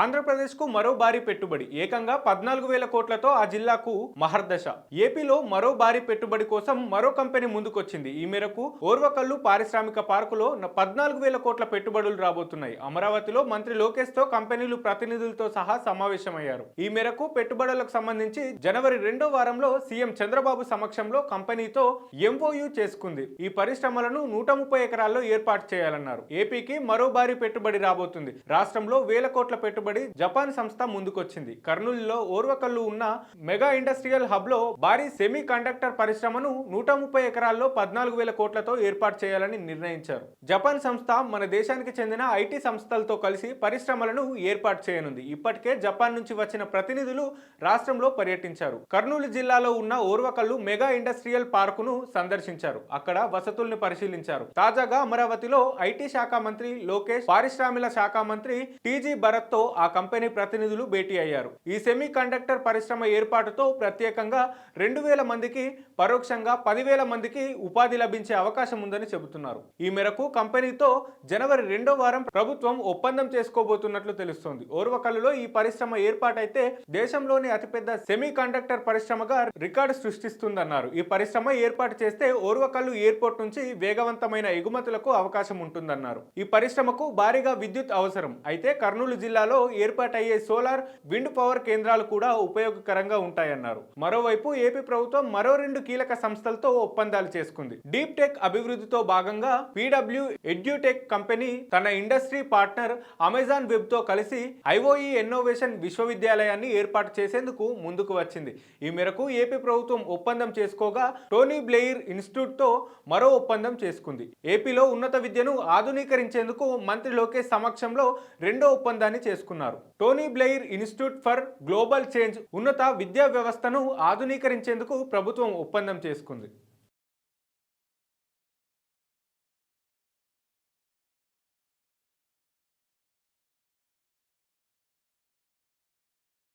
ఆంధ్రప్రదేశ్కు మరో భారీ పెట్టుబడి ఏకంగా పద్నాలుగు వేల కోట్లతో ఆ జిల్లాకు మహర్దశ ఏపీలో మరో భారీ పెట్టుబడి కోసం మరో కంపెనీ ముందుకొచ్చింది. ఈ మేరకు ఓర్వకల్లు పారిశ్రామిక పార్కులో పద్నాలుగు వేల కోట్ల పెట్టుబడులు రాబోతున్నాయి. అమరావతిలో మంత్రి లోకేష్తో కంపెనీలు ప్రతినిధులతో సహా సమావేశమయ్యారు. ఈ మేరకు పెట్టుబడులకు సంబంధించి జనవరి రెండో వారంలో సీఎం చంద్రబాబు సమక్షంలో కంపెనీతో ఎంఓయూ చేసుకుంది. ఈ పరిశ్రమలను నూట ముప్పై ఎకరాల్లో ఏర్పాటు చేయాలన్నారు. ఏపీకి మరో భారీ పెట్టుబడి రాబోతుంది. రాష్ట్రంలో వేల కోట్ల పెట్టుబడి జపాన్ సంస్థ ముందుకొచ్చింది. కర్నూలులో ఓర్వకల్లు ఉన్న మెగా ఇండస్ట్రియల్ హబ్లో భారీ సెమీ కండక్టర్ పరిశ్రమను నూట ముప్పై ఎకరాల్లో పద్నాలుగు వేల కోట్లతో ఏర్పాటు చేయాలని నిర్ణయించారు. జపాన్ సంస్థ మన దేశానికి చెందిన ఐటీ సంస్థలతో కలిసి పరిశ్రమలను ఏర్పాటు చేయనుంది. ఇప్పటికే జపాన్ నుంచి వచ్చిన ప్రతినిధులు రాష్ట్రంలో పర్యటించారు. కర్నూలు జిల్లాలో ఉన్న ఓర్వకల్లు మెగా ఇండస్ట్రియల్ పార్కును సందర్శించారు. అక్కడ వసతుల్ని పరిశీలించారు. తాజాగా అమరావతిలో ఐటీ శాఖ మంత్రి లోకేష్ పారిశ్రామిక శాఖ మంత్రి టీజీ భరత్తో ఆ కంపెనీ ప్రతినిధులు భేటీ అయ్యారు. ఈ సెమీ కండక్టర్ పరిశ్రమ ఏర్పాటుతో ప్రత్యేకంగా రెండు వేల మందికి పరోక్షంగా పదివేల మందికి ఉపాధి లభించే అవకాశం ఉందని చెబుతున్నారు. ఈ మేరకు కంపెనీతో జనవరి రెండో వారం ప్రభుత్వం ఒప్పందం చేసుకోబోతున్నట్లు తెలుస్తోంది. ఓర్వకల్లులో ఈ పరిశ్రమ ఏర్పాటైతే దేశంలోని అతిపెద్ద సెమీ కండక్టర్ పరిశ్రమగా రికార్డు సృష్టిస్తుందన్నారు. ఈ పరిశ్రమ ఏర్పాటు చేస్తే ఓర్వకల్లు ఎయిర్పోర్ట్ నుంచి వేగవంతమైన ఎగుమతులకు అవకాశం ఉంటుందన్నారు. ఈ పరిశ్రమకు భారీగా విద్యుత్ అవసరం. అయితే కర్నూలు జిల్లాలో ఏర్పాటయ్యే సోలార్ విండ్ పవర్ కేంద్రాలు కూడా ఉపయోగకరంగా ఉంటాయన్నారు. మరోవైపు ఏపీ ప్రభుత్వం మరో రెండు కీలక సంస్థలతో ఒప్పందాలు చేసుకుంది. డీప్ టెక్ అభివృద్ధితో భాగంగా పీడబ్ల్యూ ఎడ్యూటెక్ కంపెనీ తన ఇండస్ట్రీ పార్ట్నర్ అమెజాన్ వెబ్తో కలిసి ఐఓఈ ఇన్నోవేషన్ విశ్వవిద్యాలయాన్ని ఏర్పాటు చేసేందుకు ముందుకు వచ్చింది. ఈ మేరకు ఏపీ ప్రభుత్వం ఒప్పందం చేసుకోగా టోనీ బ్లెయిర్ ఇన్స్టిట్యూట్తో మరో ఒప్పందం చేసుకుంది. ఏపీలో ఉన్నత విద్యను ఆధునీకరించేందుకు మంత్రి లోకేష్ సమక్షంలో రెండో ఒప్పందాన్ని చేసుకున్నారు. Tony Blair Institute for Global Change ఉన్నత విద్యా వ్యవస్థను ఆధునీకరించేందుకు ప్రభుత్వం ఒప్పందం చేసుకుంది.